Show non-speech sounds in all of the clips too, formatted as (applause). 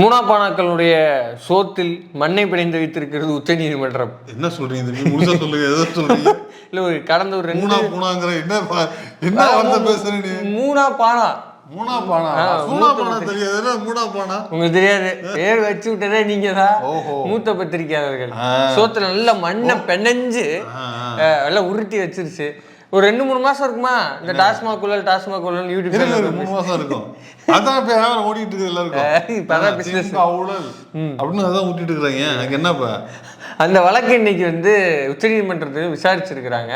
மூனாப்பானாக்களுடைய சோத்தில் மண்ணை பிணைந்து வைத்திருக்கிறது உச்சநீதிமன்றம் என்ன சொல்றீங்க? முழுசா சொல்லுங்க. எதை சொல்றீங்க? (laughs) இல்லை ஒரு கடந்த ஒரு ரெண்டு மூணா பூனாங்கிற என்ன என்ன வார்த்தை மூணா பானா மூணா பானா சூனா பானா தெரியாது. மூணா பானா உங்களுக்கு தெரியாது. பேர் வச்சு விட்டதே நீங்க தான். மூத்த பத்திரிக்கையாளர்கள் ஆ. சோத்துல நல்ல மண்ணை பெனஞ்சு எல்லாம் உருட்டி வச்சிருச்சு. ஒரு ரெண்டு மூணு மாசம் இருக்குமா? இந்த டாஸ்மாக் குள்ளல் டாஸ்மாக் குள்ளல் யூடியூப் இல்ல, மூணு மாசம் இருக்கும். அதான் இப்ப வியாபாரம் ஓடிட்டு இருக்கு எல்லாருக்கும். (laughs) இப்பதான் ஆ, business. திமுக ஊழல். அப்படின்னு அதான் ஊட்டிட்டு இருக்கிறாங்க. எனக்கு என்னப்பா அந்த வழக்கு இன்னைக்கு வந்து உச்சநீதிமன்றத்தில் விசாரிச்சிருக்கிறாங்க.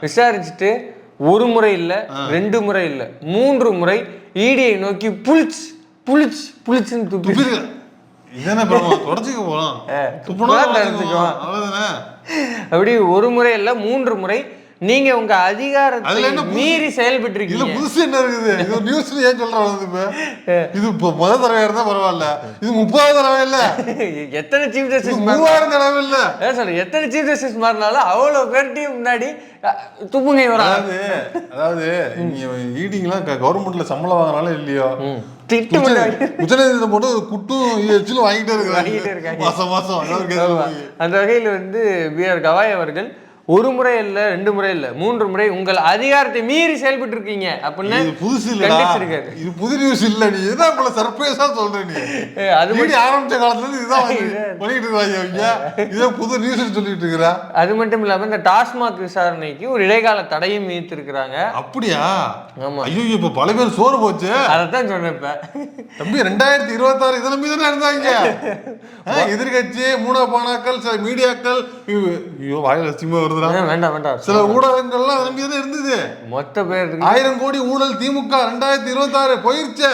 விசாரிச்சுட்டு ஒரு முறை இல்ல ரெண்டு முறை இல்ல மூன்று முறை இடியை நோக்கி புளிச் புளிச் புளிச்சுன்னு துப்பி பிரபலம் தொடச்சிக்க அப்படி ஒரு முறை இல்ல மூன்று முறை நீங்க உங்க அதிகாரத்தை? மீறி செயல்பட்டு இதுல இருக்கீங்க புதுசு என்ன இருக்குது? இது நியூஸ்ல ஏன் சொல்றாங்க இப்ப? இது இப்போ முத தடவை இருந்தா பரவாயில்ல. இது முப்பதாவது தடவை இல்ல. எத்தனை சீஃப் ஜஸ்டிஸ் மூவாயிரம் தடவை இல்ல. சொல்றேன் எத்தனை சீஃப் ஜஸ்டிஸ் மாறினாலும் அவ்வளவு பேர்ட்டையும் முன்னாடி துப்புங்கை அதாவது அதாவது நீங்க ஈடிங்லாம் கவர்மெண்ட்ல சம்பளம் வாங்குறாலும் இல்லையோ? உச்சநீதிமன்றம் போட்டு குட்டும் எச்சிலும் வாங்கிட்டே இருக்காங்க. மாசம் மாசம். அந்த வகையில் வந்து பி ஆர் கவாய் அவர்கள் ஒரு முறை இல்ல ரெண்டு முறை இல்ல மூன்று முறை உங்கள் அதிகாரத்தை மீறி செயல்பட்டு இருக்கீங்க அப்படின்னு புதுசு கண்டிச்சிருக்காரு. இது புது நியூஸ் இல்ல நீ. இதான் இவ்வளவு சர்ப்ரைஸா சொல்ற நீ. அது ஈடி ஆரம்பிச்ச காலத்துல இருந்து இதுதான் (laughs) பண்ணிட்டு இருக்காங்க இதான் புது நியூஸ் சொல்லிட்டு இருக்கிறா. அது மட்டும் இல்லாம இந்த டாஸ்மாக் விசாரணைக்கு ஒரு இடைக்கால தடையும் விதித்திருக்கிறாங்க. அப்படியா? ஆமா. ஐயோ இப்ப பல பேர் சோறு போச்சு. அதைத்தான் சொன்னேன் இப்ப. தம்பி ரெண்டாயிரத்தி இருபத்தாறு இதை நம்பி தானே இருந்தாங்க. (laughs) ஆ, எதிர்க்கட்சி மூணா பானாக்கள் சில மீடியாக்கள் ஐயோ, வாயில அசிங்கமா வருதுடா ஏன் வேண்டாம் வேண்டாம். சில ஊடகங்கள்லாம் அதை நம்பி தானே இருந்தது. மொத்த பேர் ஆயிரம் கோடி ஊழல் திமுக ரெண்டாயிரத்தி இருபத்தாறு போயிருச்சே.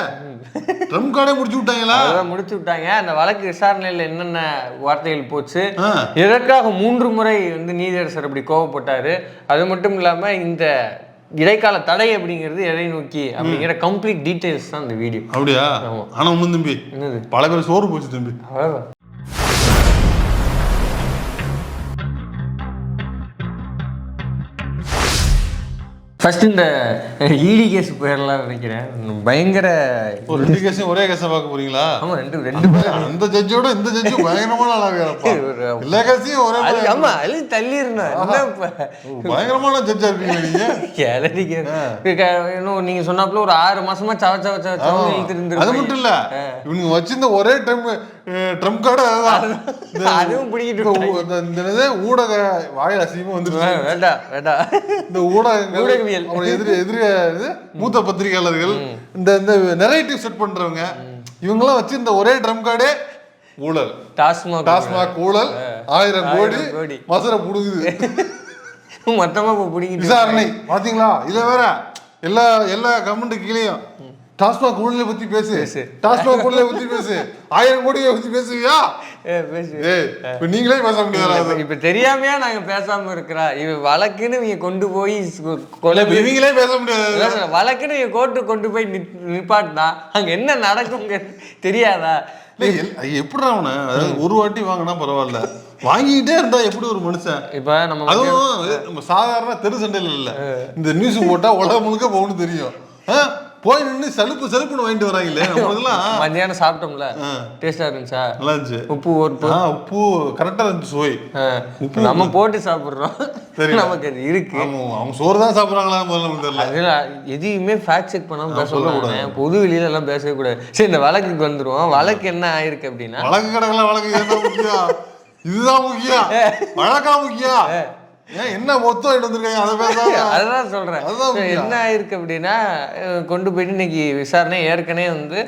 ட்ரம்ப் கார்டே முடிச்சு விட்டாங்களா? அதெல்லாம் முடிச்சு விட்டாங்க. அந்த வழக்கு விசாரணையில் என்னென்ன வார்த்தைகள் போச்சு? ஆ. எதற்காக மூன்று முறை வந்து நீதியரசர் அப்படி கோவப்பட்டாரு. அது மட்டும் இல்லாம இந்த இடைக்கால தடை அப்படிங்கிறது எதை நோக்கி அப்படிங்கிற கம்ப்ளீட் டீடைல்ஸ் தான் இந்த வீடியோ. அப்படியா? ஆனா ஒண்ணும் தம்பி என்னது? பல பேர் சோறு போச்சு தம்பி. ஃபர்ஸ்ட் இந்த இடி கேஸ் போயிடலாம் நினைக்கிறேன். பயங்கர ஒரு ரெண்டு கேஸையும் ஒரே கேஸை பார்க்க போறீங்களா? ஆமா ரெண்டு ரெண்டு அந்த ஜட்ஜோட இந்த ஜட்ஜு பயங்கரமான ஆளா இருக்காரப்பா. (laughs) ஒரு- எல்லா கேஸையும் ஒரே ஆமா அது தள்ளி இருந்தேன் பயங்கரமான ஜட்ஜா இருக்கீங்க நீங்க. (laughs) கிளறிக்க நீங்க சொன்னாப்புல ஒரு ஆறு மாசமா சவ சவ சவ சவ அது மட்டும் இல்ல. இவனுங்க வச்சிருந்த ஒரே டைம் ட்ரம்ப் கார்டு இந்த- அதுவும் பிடிக்கிட்டு இந்த இந்த- இந்த ஊடக வாயில் அசிங்கமா வந்துருச்சு. வேண்டாம் வேண்டாம். இந்த ஊடகங்கள் (laughs) ஊடகவியல். அப்புறம் எதிரி எதிரி இது, மூத்த பத்திரிகையாளர்கள் இந்த இந்த நெரேட்டிவ் செட் பண்றவங்க இவங்கெல்லாம் வச்சிருந்த ஒரே ட்ரம் கார்டே ஊழல். டாஸ்மாக் டாஸ்மாக் ஊழல். ஆயிரம் கோடி. மசரை புடுங்குது. மொத்தமா இப்ப பிடிக்கிட்டு விசாரணை பாத்தீங்களா? இதுல வேற எல்லா எல்லா கவர்மெண்ட் கீழேயும். டாஸ்மாக் ஊழலை பத்தி பேசு. டாஸ்மாக் ஊழலை பத்தி பேசு. ஆயிரம் கோடியை பத்தி பேசுவியா? ஏ, பேசு. ஏய் இப்ப நீங்களே பேச முடியாது இப்ப- தெரியாமையா நாங்க பேசாம இருக்கிறா? இவ வழக்குன்னு இவங்க கொண்டு போய் கொலை இவங்களே பேச முடியாது வழக்குன்னு இவங்க கோர்ட்டு கொண்டு போய் நிப்- நிப்பாட்டினா அங்க என்ன நடக்குங்க தெரியாதா? எப்படி அவன? அதாவது ஒரு வாட்டி வாங்கினா பரவாயில்ல. வாங்கிக்கிட்டே இருந்தா எப்படி ஒரு மனுஷன்? இப்ப நம்ம அதுவும் நம்ம சாதாரண தெரு சண்டையில இல்ல. இந்த நியூஸ் போட்டா உலகம் முழுக்க போகணும் தெரியும். போய் நின்று சலுப்பு சலுப்புன்னு வாங்கிட்டு வராங்களே. நம்ம இதெல்லாம் மத்தியானம் சாப்பிட்டோம்ல. டேஸ்டா இருந்துச்சா? நல்லா இருந்துச்சு உப்பு. ஒரு உப்பு கரெக்டா இருந்துச்சு சுவை. நம்ம போட்டு சாப்பிடுறோம். தெரியல. நமக்கு அது இருக்கு. அவங்க சோறு தான் சாப்பிடுறாங்களா முதல்ல தெரியல. எதையுமே ஃபேக்ட் செக் பண்ணாம பேச கூடாது பொது வெளியில எல்லாம் பேசவே கூடாது. சரி இந்த வழக்குக்கு வந்துருவோம். வழக்கு என்ன ஆயிருக்கு அப்படின்னா வழக்கு கிடக்கல வழக்கு இதுதான் முக்கியம். இதுதான் முக்கியம். வழக்கா முக்கியம். என்ன மொத்தம் எடுத்து வந்திருக்காங்க அதை பேசாம அதுதான் என்ன ஆயிருக்கு அப்படின்னா கொண்டு போயிட்டு இன்னைக்கு விசாரணை ஏற்கனவே வந்து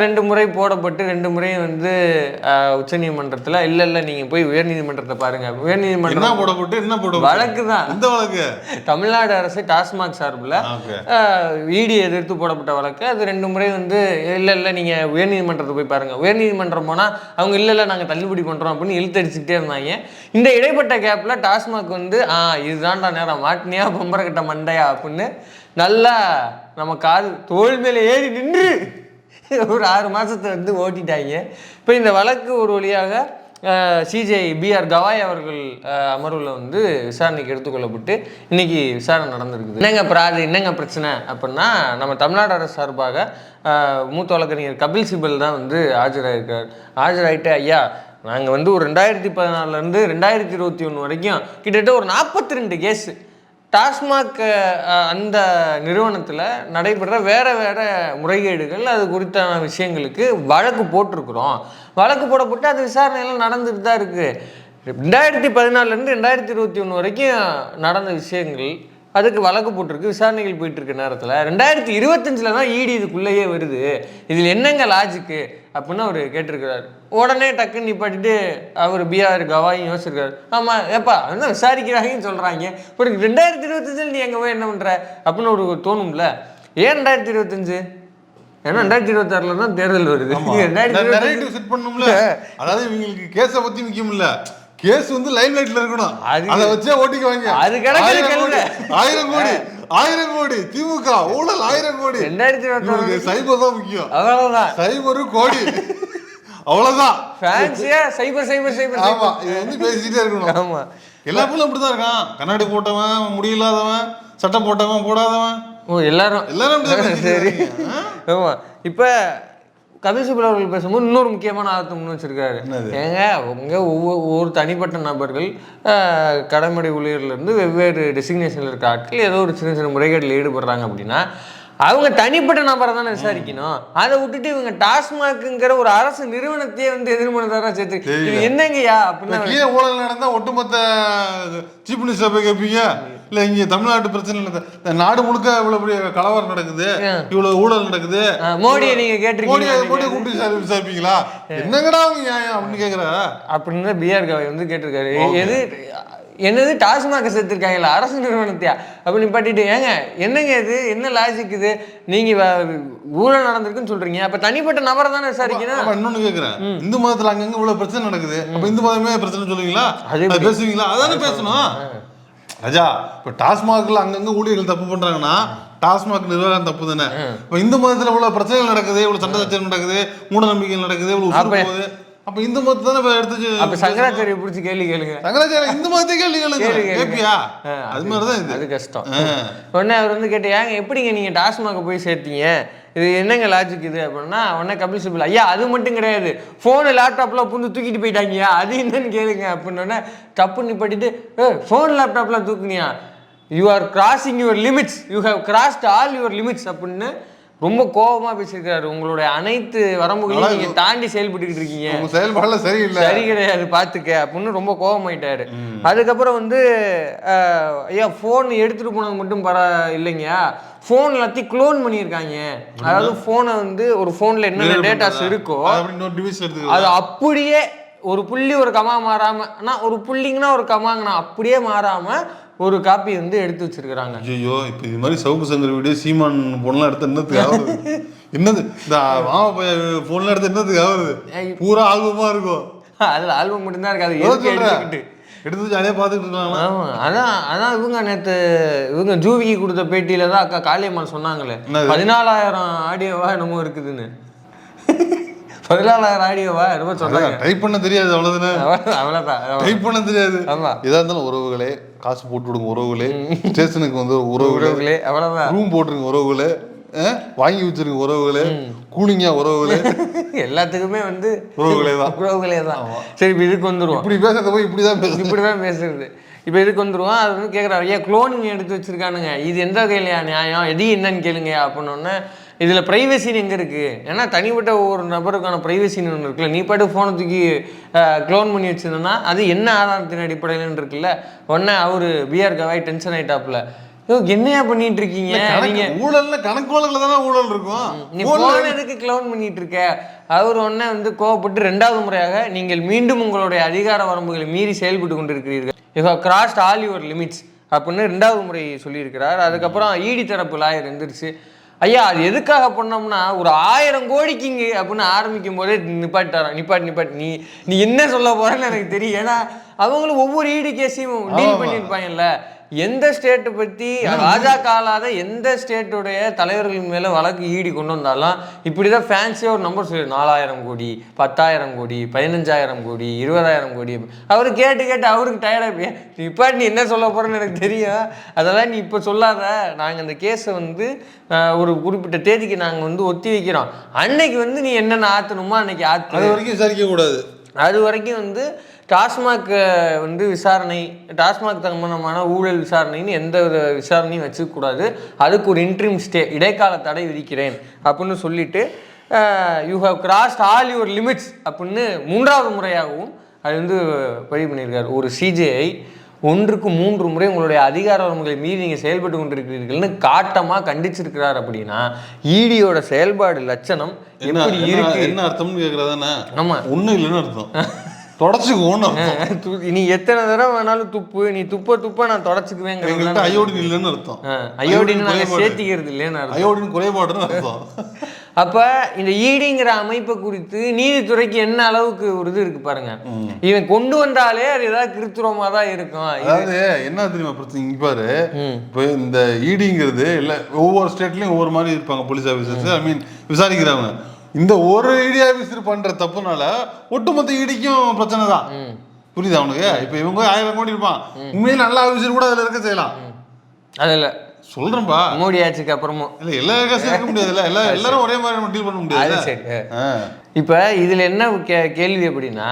ரெண்டு முறை போடப்பட்டு ரெண்டு முறையும் வந்து அஹ், உச்சநீதிமன்றத்துல இல்ல இல்ல நீங்க போய் உயர்நீதிமன்றத்தை பாருங்க. என்ன உயர்நீதிமன்றம் போடப்பட்டு என்ன போட வழக்கு தான். எந்த வழக்கு? தமிழ்நாடு அரசு டாஸ்மாக் சார்பில் இடி எதிர்த்து போடப்பட்ட வழக்கு. அது ரெண்டு முறை வந்து இல்லை இல்லை நீங்கள் உயர்நீதிமன்றத்தை போய் பாருங்கள் உயர்நீதிமன்றம் போனால் அவங்க இல்லை இல்லை நாங்கள் தள்ளுபடி பண்ணுறோம் அப்படின்னு இழுத்தடிச்சுக்கிட்டே இருந்தாங்க. இந்த இடைப்பட்ட கேப்பில் டாஸ்மாக் வந்து ஆ இதுதான்டா நேரம் மாட்டினியா பொம்பரக்கட்ட மண்டையா அப்படின்னு நல்லா நம்ம காது தோல் மேலே ஏறி நின்று. (laughs) ஒரு ஆறு மாதத்தை வந்து ஓட்டிட்டாங்க. இப்போ இந்த வழக்கு ஒரு வழியாக சிஜிஐ பிஆர் கவாய் அவர்கள் அமர்வில் வந்து விசாரணைக்கு எடுத்துக்கொள்ளப்பட்டு இன்னைக்கு விசாரணை நடந்திருக்குது. என்னங்க அப்புறம் அது என்னங்க பிரச்சனை அப்படின்னா நம்ம தமிழ்நாடு அரசு சார்பாக மூத்த வழக்கறிஞர் கபில் சிபல் தான் வந்து ஆஜராயிருக்கார். ஆஜராயிட்டு ஐயா நாங்கள் வந்து ஒரு ரெண்டாயிரத்தி பதினாலுலேருந்து ரெண்டாயிரத்தி இருபத்தி ஒன்று வரைக்கும் கிட்டத்தட்ட ஒரு நாற்பத்தி ரெண்டு கேஸு டாஸ்மாக் அந்த நிறுவனத்தில் நடைபெற வேற வேறு முறைகேடுகள் அது குறித்தான விஷயங்களுக்கு வழக்கு போட்டிருக்கிறோம். வழக்கு போடப்பட்டு அது விசாரணையெல்லாம் நடந்துட்டு தான் இருக்குது ரெண்டாயிரத்தி பதினாலுலேருந்து ரெண்டாயிரத்தி இருபத்தி ஒன்று வரைக்கும் நடந்த விஷயங்கள் அதுக்கு வழக்கு போட்டிருக்கு விசாரணைகள் போயிட்டு இருக்க நேரத்தில். ரெண்டாயிரத்தி இருபத்தஞ்சில் தான் இடி இதுக்குள்ளேயே வருது. இதில் என்னங்க லாஜிக்கு அப்படின்னு அவர் கேட்டிருக்கிறார். உடனே டக்குன்னு நிப்பாட்டிட்டு அவர் பிஆர் கவாயும் யோசிச்சிருக்காரு. ஆமாம் ஏப்பா என்ன விசாரிக்கிறாங்கன்னு சொல்கிறாங்க இப்போ ரெண்டாயிரத்தி இருபத்தஞ்சில் நீ எங்கே போய் என்ன பண்ணுற அப்படின்னு ஒரு தோணும்ல. ஏன் ரெண்டாயிரத்தி இருபத்தஞ்சு? ஏன்னா ரெண்டாயிரத்தி இருபத்தாறுல தான் தேர்தல் வருது. ரெண்டாயிரத்தி செட் பண்ணணும்ல அதாவது இவங்களுக்கு கேஸ பத்தி முக்கியம் இல்ல. கேஸ் வந்து லைம் லைட்ல இருக்கணும். அது- வச்சே ஓட்டிக்குவாங்க அது கிடக்குது ஆயிரம். கோடி, ஆயிரம் கோடி திமுக ஊழல் ஆயிரம் கோடி. ரெண்டாயிரத்தி சைபர் தான் முக்கியம். அவ்வளவுதான். சைபர் கோடி. அவ்வளவுதான். ஃபேன்சியா சைபர் சைபர் சைபர் ஆமா இது வந்து பேசிட்டே இருக்கணும். ஆமா. எல்லா பிள்ளையும் அப்படிதான் இருக்கான். கண்ணாடி போட்டவன் முடியில்லாதவன் சட்டை போட்டவன் போடாதவன். ஓ எல்லாரும். எல்லாரும் சரி? ஆமா. இப்போ கபில் சிபல் அவர்கள் பேசும்போது இன்னொரு முக்கியமான ஆர்த்தம் முன் வச்சிருக்காரு? ஏங்க அவங்க ஒவ்வொரு ஒவ்வொரு தனிப்பட்ட நபர்கள் கடமைடை ஊழியர்ல இருந்து வெவ்வேறு டெசிக்னேஷனில் இருக்க ஆட்கள் ஏதோ ஒரு சின்ன சின்ன முறைகேட்டில் ஈடுபடுறாங்க அப்படின்னா அவங்க தனிப்பட்ட நபரை தானே விசாரிக்கணும். அதை விட்டுட்டு இவங்க டாஸ்மாக்ங்கிற ஒரு அரசு நிறுவனத்தையே வந்து எதிர்மனதாரா சேர்த்து இது என்னங்கய்யா அப்படின்னா கீழே ஊழல் நடந்தா ஒட்டுமொத்த சீஃப் மினிஸ்டர் போய் கேட்பீங்க இல்ல இங்க தமிழ்நாட்டு பிரச்சனை இல்ல. நாடு முழுக்க இவ்வளவு பெரிய கலவரம் நடக்குது. இவ்வளவு ஊழல் நடக்குது. மோடியை நீங்க மோடியை கேட்டிருக்கீங்க மோடியை கூப்பிட்டு விசாரி- விசாரிப்பீங்களா? என்னங்கடா அவங்க நியாயம் அப்படின்னு கேக்குற? அப்படின்னு பிஆர் கவை வந்து கேட்டிருக்காரு. எது என்னது டாஸ்மாக சேர்த்துருக்காங்களா அரசு நிறுவனத்தையா? அப்படி நிப்பாட்டிட்டு ஏங்க என்னங்க இது? என்ன லாஜிக் இது? நீங்க வ- ஊழல் நடந்திருக்குன்னு சொல்றீங்க. அப்ப தனிப்பட்ட நபரை தானே விசாரிக்கணும்? அப்ப இன்னொன்னு கேக்குறேன். இந்து மதத்துல அங்கங்க இவ்வளவு பிரச்சனை நடக்குது. அப்ப இந்து மதமே பிரச்சனை சொல்லுவீங்களா? அது பேசுவீங்களா? அதானே பேசணும். ராஜா இப்ப டாஸ்மாக்ல அங்கங்க ஊழியர்கள் தப்பு பண்றாங்கன்னா டாஸ்மாக் நிர்வாகம் தப்பு தானே. இப்ப இந்து மதத்துல இவ்வளவு பிரச்சனைகள் நடக்குது இவ்வளவு சண்டை சச்சரவு நடக்குது மூட நம்பிக்கைகள் நடக்குது அப்ப- போகுது. அப்ப இந்து மதத்தை தானே இப்ப எடுத்து அப்ப சங்கராச்சாரிய பிடிச்சி கேள்வி கேளுங்க. சங்கராச்சாரிய இந்து மதத்தை கேள்வி கேளுங்க. கேப்பியா? அது மாதிரிதான் இது. அது கஷ்டம். உடனே அவர் வந்து கேட்டு ஏங்க எப்படிங்க நீங்க டாஸ்மாக போய் சேர்த்தீங்க? இது என்னங்க லாஜிக் இது? அப்படின்னா உடனே கபில் சிபில் ஐயா அது மட்டும் கிடையாது. ஃபோனு லேப்டாப்லாம் புந்து தூக்கிட்டு போயிட்டாங்கயா அது என்னன்னு கேளுங்க. அப்படின்னோடனே தப்பு நிப்பாட்டிட்டு ஏ ஃபோன் லேப்டாப்லாம் தூக்குனியா? You are crossing your limits you have crossed all your limits அப்படின்னு ரொம்ப கோபமா பேசியிருக்காரு உங்களுடைய அனைத்து வரம்புகளையும் நீங்க தாண்டி செயல்பட்டுக்கிட்டு இருக்கீங்க. உங்க செயல்பாடுல சரியில்லை. சரி கிடையாது பார்த்துக்க அப்படின்னு ரொம்ப கோபமாயிட்டாரு அதுக்கப்புறம் வந்து ஐயா ஃபோன் எடுத்துட்டு போனது மட்டும் பர இல்லைங்கயா ஃபோன் எல்லாத்தையும் க்ளோன் பண்ணியிருக்காங்க. அதாவது ஃபோனை வந்து ஒரு ஃபோனில் என்னென்ன டேட்டாஸ் இருக்கோ அது அப்படியே ஒரு புள்ளி ஒரு கமா மாறாம ஆனா ஒரு புள்ளிங்கன்னா ஒரு கமாங்கண்ணா அப்படியே மாறாம ஒரு காப்பி வந்து எடுத்து வச்சிருக்கிறாங்க. ஐயோ இப்ப இது மாதிரி சவுக்கு சங்கர் வீடியோ சீமான் போன்லாம் எடுத்து என்னத்துக்கு ஆகுது? என்னது? இந்த மாமா பையன் போன்லாம் எடுத்து என்னத்துக்கு ஆகுது? பூரா ஆல்பமா இருக்கும். அதுல ஆல்பம் மட்டும்தான் இருக்காது. எடுத்துக்கிட்டு. எடுத்து ஜாலியா பாத்துக்கிட்டு இருக்காங்களா? ஆமா அதான் அதான் இவங்க நேத்து இவங்க ஜூவிக்கு கொடுத்த பேட்டியில தான் அக்கா காளியம்மாள் சொன்னாங்களே? பதினாலாயிரம் ஆடியோவா என்னமோ இருக்குதுன்னு. பதினாலாயிரம் ஆடியோவா என்னமோ சொன்னாங்க. டைப் பண்ண தெரியாது அவ்வளவுதானே? அவ்வளவு- அவ்வளவுதான். டைப் பண்ண தெரியாது. ஆமா. எதா இருந்தாலும் உறவுகளே காசு போட்டு விடுங்க உறவுகளே. ஸ்டேஷனுக்கு வந்து உறவுகளே. உறவுகளே அவ்வளவுதான். ரூம் போட்டுருங்க உறவுகளே. வாங்கி வச்சிருங்க உறவுகளே. கூலிங்கா உறவுகளே. (laughs) எல்லாத்துக்குமே வந்து உறவுகளே தான். உறவுகளே தான். சரி இப்ப இதுக்கு வந்துருவோம். இப்படி பேசுறத போய் இப்படிதான் பேசுறேன் இப்படிதான் பேசுறது. இப்போ இதுக்கு வந்துருவோம். அது வந்து கேட்குறாரு ஐயா குளோனிங் எடுத்து வச்சிருக்கானுங்க. இது எந்த வகையிலையா நியாயம்? எது என்னன்னு கேளுங்க அப்படின்னோடனே இதில் ப்ரைவசின்னு எங்கே இருக்குது ஏன்னா தனிப்பட்ட ஒவ்வொரு நபருக்கான ப்ரைவசின்னு ஒன்று இருக்குல்ல. நீ பாட்டு ஃபோனை தூக்கி க்ளோன் பண்ணி வச்சிருந்தனா அது என்ன ஆதாரத்தின் அடிப்படையிலன்னு இருக்குல்ல. உடனே அவர் பிஆர் கவாய் டென்ஷன் ஆயிட்டாப்புல. ஐயோ என்னையா பண்ணிட்டு இருக்கீங்க? நீங்க ஊழல்ல கணக்கு வழக்குல தானே ஊழல் இருக்கும். நீ போன் எதுக்கு க்ளோன் பண்ணிட்டு இருக்க? அவர் உடனே வந்து கோவப்பட்டு ரெண்டாவது முறையாக நீங்கள் மீண்டும் உங்களுடைய அதிகார வரம்புகளை மீறி செயல்பட்டு கொண்டிருக்கிறீர்கள். You have crossed all your limits அப்படின்னு ரெண்டாவது முறை சொல்லியிருக்கிறார். அதுக்கப்புறம் ஈடி தரப்பு லாயர் எந்திரிச்சு ஐயா அது எதுக்காக பண்ணோம்னா ஒரு ஆயிரம் கோடிக்கு இங்கே அப்படின்னு ஆரம்பிக்கும் போதே நிப்பாட்டாராம் நிப்பாட்டு நிப்பாட்டு. நீ நீ என்ன சொல்ல போறேன்னு எனக்கு தெரியும். ஏன்னா அவங்களும் ஒவ்வொரு ஈடி கேஸையும் டீல் பண்ணியிருப்பாங்கல்ல. எந்த ஸ்டேட்டை பத்தி பாஜக அல்லாத எந்த ஸ்டேட்டுடைய தலைவர்கள் மேல வழக்கு ஈடி கொண்டு வந்தாலும் இப்படிதான் ஃபேன்சியா ஒரு நம்பர் சொல்லி நாலாயிரம் கோடி பத்தாயிரம் கோடி பதினஞ்சாயிரம் கோடி இருபதாயிரம் கோடி. அவரு கேட்டு கேட்டு அவருக்கு டயர்டாக இப்போ நீ என்ன சொல்ல போறேன்னு எனக்கு தெரியும். அதெல்லாம் நீ இப்போ சொல்லாத. நாங்கள் அந்த கேஸை வந்து ஒரு குறிப்பிட்ட தேதிக்கு நாங்கள் வந்து ஒத்தி வைக்கிறோம். அன்னைக்கு வந்து நீ என்னென்ன ஆற்றணுமோ அன்னைக்கு ஆற்று அது வரைக்கும் விசாரிக்க கூடாது. அது வரைக்கும் வந்து டாஸ்மாக் வந்து விசாரணை டாஸ்மாக் சம்பந்தமான ஊழல் விசாரணைன்னு எந்த வித விசாரணையும் வச்சுக்கூடாது அதுக்கு ஒரு இன்ட்ரீம் ஸ்டே இடைக்கால தடை விதிக்கிறேன் அப்படின்னு சொல்லிட்டு you have crossed all your limits அப்படின்னு மூன்றாவது முறையாகவும் அது வந்து பதிவு பண்ணியிருக்காரு. ஒரு சிஜேஐ ஒன்றுக்கு மூன்று முறை உங்களுடைய அதிகார வரம்புகளை மீறி நீங்கள் செயல்பட்டு கொண்டிருக்கிறீர்கள்னு காட்டமாக கண்டிச்சிருக்கிறார் அப்படின்னா ஈடியோட செயல்பாடு லட்சணம் என்ன எப்படி இருக்கு? என்ன அர்த்தம்னு கேக்குறதானே ஆமா. ஒண்ணும் இல்லைன்னு அர்த்தம். (laughs) தொடச்சுக்கோன்னு அர்த்தம் து- நீ எத்தனை தடவை வேணாலும் துப்பு. நீ துப்ப துப்ப நான் எங்கள்கிட்ட அயோடின் இல்லைன்னு அர்த்தம். அயோடின் நாங்கள். சேர்த்திக்கிறது இல்லைன்னு. அயோடின் குறைபாடுன்னு அர்த்தம். அப்ப இந்த ஈடிங்கிற அமைப்பை குறித்து நீதித்துறைக்கு என்ன அளவுக்கு ஒரு இது இருக்கு பாருங்க. இவன் கொண்டு வந்தாலே அது ஏதாவது கிருத்துவமா தான் இருக்கும். அதாவது என்ன தெரியுமா பிரச்சனை? இங்க பாரு. இப்போ இந்த ஈடிங்கிறது இல்ல ஒவ்வொரு ஸ்டேட்லயும் ஒவ்வொரு மாதிரி இருப்பாங்க போலீஸ் ஆபீசர்ஸ் ஐ மீன் விசாரிக்கிறவங்க. இந்த ஒரு இடி ஆபீசர் பண்ற தப்புனால ஒட்டுமொத்த ஈடிக்கும் பிரச்சனை தான். புரியுதா அவனுக்கு இப்ப இவங்க ஆயிரம் கோடி இருப்பான். உண்மையில நல்ல ஆபீசர் கூட அதுல இருக்க செய்யலாம். அதுல சொல்றேன்பா. மோடி ஆட்சிக்கு அப்புறமும். இல்ல எல்லா இருக்க முடியாதுல்ல. எல்லா எல்லாரும் ஒரே மாதிரி டீல் பண்ண அது முடியாது சரி. இப்ப இதுல என்ன கேள்வி அப்படின்னா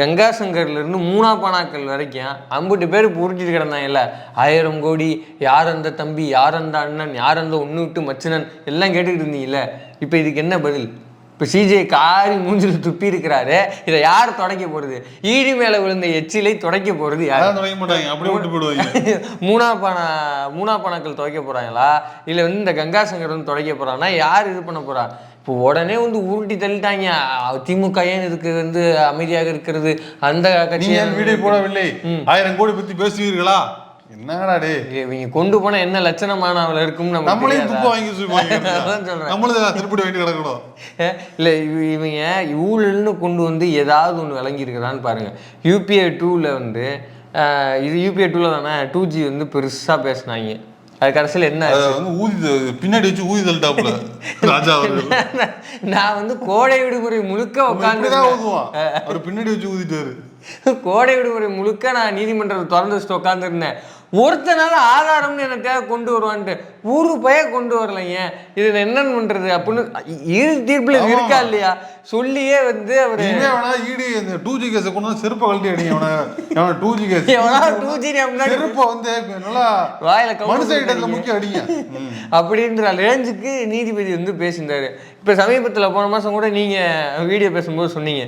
கங்கா சங்கர்ல இருந்து மூணா பானாக்கள் வரைக்கும் ஐம்பது பேர் புரிஞ்சுட்டு கிடந்தாங்கல்ல ஆயிரம் கோடி யார் அந்த தம்பி யார் அந்த அண்ணன் யார் அந்த ஒன்று விட்டு மச்சினன் எல்லாம் கேட்டுக்கிட்டு இருந்தீங்கல்ல இப்போ இதுக்கு என்ன பதில்? இப்போ சிஜே காரி மூஞ்சில் துப்பி இருக்கிறாரு. இதை யார் துடைக்க போறது? ஈடி மேல விழுந்த எச்சிலை துடைக்க போறது யார்? அதான் தொடங்க மாட்டாங்க. அப்படியே விட்டு போயிடுவாங்க (laughs) மூணா பானா மூணா பானாக்கள் துவைக்க போறாங்களா? இல்லை வந்து இந்த கங்கா சங்கர் வந்து துடைக்க போறாங்கன்னா யார் இது பண்ண போறா? இப்போ உடனே வந்து உருட்டி தள்ளிட்டாங்க. திமுக ஏன் இதுக்கு வந்து அமைதியாக இருக்கிறது? அந்த கட்சி வீடியோ போடவில்லை? ஆயிரம் கோடி பத்தி பேசுவீர்களா? என்னடா டே? இவங்க கொண்டு போனா என்ன லட்சணமானவள இருக்கும்னு நமக்கு நம்மளையும் தெரியாதா? துப்பு வாங்கி (laughs) சொல்றேன். நம்மளும் திருப்பி வேண்டி கிடக்கணும். இல்லை இவ- இவங்க ஊழல்னு கொண்டு வந்து ஏதாவது ஒன்று விளங்கி இருக்குதான்னு பாருங்க யூபிஐ டூவில் வந்து இது யூபிஐ டூவில் தானே டூ ஜி வந்து பெருசாக பேசினாங்க. அது கடைசியில் என்ன வந்து ஊதி பின்னாடி வச்சு ஊதி தள்ளிட்டாப்புல. (laughs) ராஜா நான் வந்து கோடை விடுமுறை முழுக்க உட்காந்து ஊதுவான். (laughs) அவர் பின்னாடி வச்சு ஊதிட்டாரு. கோடை விடுமுறை முழுக்க நான் நீதிமன்றத்தை திறந்து வச்சுட்டு உட்காந்துருந்தேன் ஒருத்தனால ஆதாரம்னு எனக்காக கொண்டு வருவான்ட்டு ஒரு பய கொண்டு வரலைங்க இதுல என்னன்னு பண்றது அப்படின்னு இறுதி தீர்ப்புல இது இருக்கா இல்லையா? சொல்லியே வந்து அவரு ஈடி இந்த டூ ஜி கேஸை கொண்டு வந்து செருப்பை கழட்டி அடிங்க two G case two G செருப்பை வந்து நல்லா வாயில மனுஷ இடத்துல முக்கிய அடிங்க. அப்படின்ற ரேஞ்சுக்கு நீதிபதி வந்து பேசியிருந்தாரு. இப்ப சமீபத்துல போன மாசம் கூட நீங்க வீடியோ பேசும்போது சொன்னீங்க.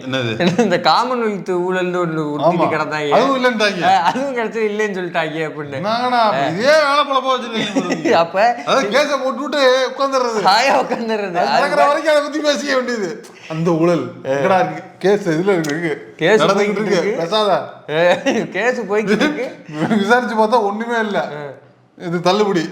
இந்த காமன்வெல்த் ஊழல்னு ஒன்று கிடந்தாங்க. அதுவும் கிடைச்சது இல்லைன்னு சொல்லிட்டாங்க அப்படின்னு. என்னங்கடா இதே வேலை பழப்பா வச்சிருக்கீங்க (laughs) அப்ப அதாவது கேஸை போட்டு விட்டு உட்காந்துடுறது ஹாயா உட்காந்துறது நடக்கிற வரைக்கும் அதை பத்தி பேசிக்க வேண்டியது. அந்த ஊழல். இருக்கு? கேஸ் இதுல இருக்கு கேஸ் நடந்துகிட்டு இருக்கு. பேசாத. கேஸ் போய்கிட்டு இருக்கு. விசாரிச்சு பார்த்தா ஒண்ணுமே இல்ல. இது தள்ளுபடி.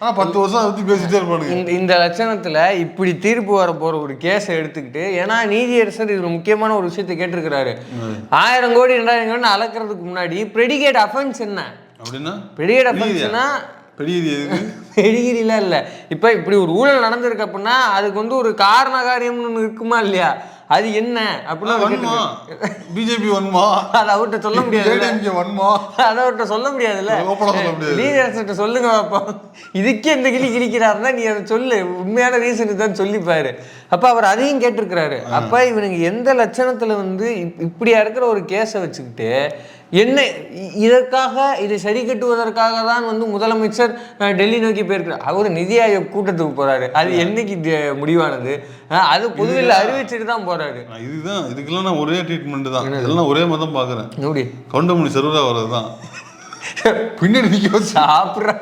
ஆனா பத்து வருஷம் பத்தி பேசிட்டே இருப்பானுங்க. இந்த இந்த லட்சணத்துல இப்படி தீர்ப்பு வர போற ஒரு கேஸை எடுத்துக்கிட்டு ஏன்னா நீதியரசர் இதுல முக்கியமான ஒரு விஷயத்தை கேட்டிருக்கிறாரு. ஆயிரம் கோடி ரெண்டாயிரம் கோடி அளக்கிறதுக்கு முன்னாடி ப்ரெடிகேட் அஃபென்ஸ் என்ன? அப்படின்னா? பெரிய இது எதுக்கு? (laughs) பெடிகிரிலாம் இல்லை. இப்போ இப்படி ஒரு ஊழல் நடந்திருக்கு அப்படின்னா அதுக்கு வந்து ஒரு காரண காரியம்னு ஒன்று இருக்குமா இல்லையா? அது என்ன? அப்படின்னு. பிஜேபி வன்மா? (laughs) அதை அவர்கிட்ட சொல்ல (laughs) ஜேடிஎம்கே வன்மா? அதை அவர்கிட்ட சொல்ல முடியாதுல்ல. முடியாது. நீதியரசர்கிட்ட சொல்லுங்க அப்போ இதுக்கே இந்த கிளி கிழிக்கிறாருன்னா நீ அதை சொல்லு. உண்மையான ரீசன் தான் சொல்லிப்பாரு. அப்ப அவர் அதையும் கேட்டிருக்கிறாரு. அப்ப இவனுங்க எந்த லட்சணத்துல வந்து இப்- இப்படியா இருக்கிற ஒரு கேஸை வச்சுக்கிட்டு என்ன இதற்காக இதை சரி கட்டுவதற்காக தான் வந்து முதலமைச்சர் டெல்லி நோக்கி போயிருக்கிறார். அவர் நிதி ஆயோக் கூட்டத்துக்கு போறாரு. அது என்னைக்கு முடிவானது? அது பொதுவில் அறிவிச்சுட்டு தான் போறாரு. இதுதான் இதுக்கெல்லாம் நான் ஒரே ட்ரீட்மெண்ட் தான். இதெல்லாம் ஒரே மதம் பாக்குறேன். எப்படி? கவுண்டமணி செருவரா வர்றதுதான். பின்னாடி நிக்க வச்சு சாப்பிட்ற.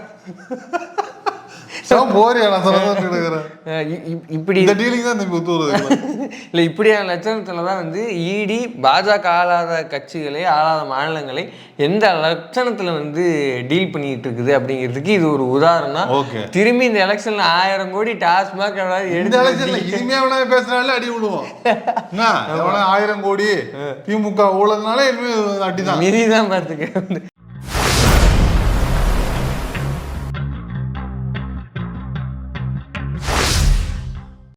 போறியா நான் இப்படி இந்த டீலிங் தான் தம்பி ஒத்து வருது (laughs) இல்லை இப்படியான லட்சணத்தில் தான் வந்து இடி பாஜக ஆளாத கட்சிகளை ஆளாத மாநிலங்களை எந்த லட்சணத்தில் வந்து டீல் பண்ணிட்டு இருக்குது அப்படிங்கிறதுக்கு இது ஒரு உதாரணம். திரும்பி இந்த எலெக்ஷன்ல ஆயிரம் கோடி டாஸ்மாக் எடுத்து எலெக்ஷன்ல இனிமே எவனா பேசுனாலே அடி விடுவோம். (laughs) ஆயிரம் கோடி திமுக ஊழல்னாலே இனிமே அடிதான். மீறி தான் பார்த்துக்க.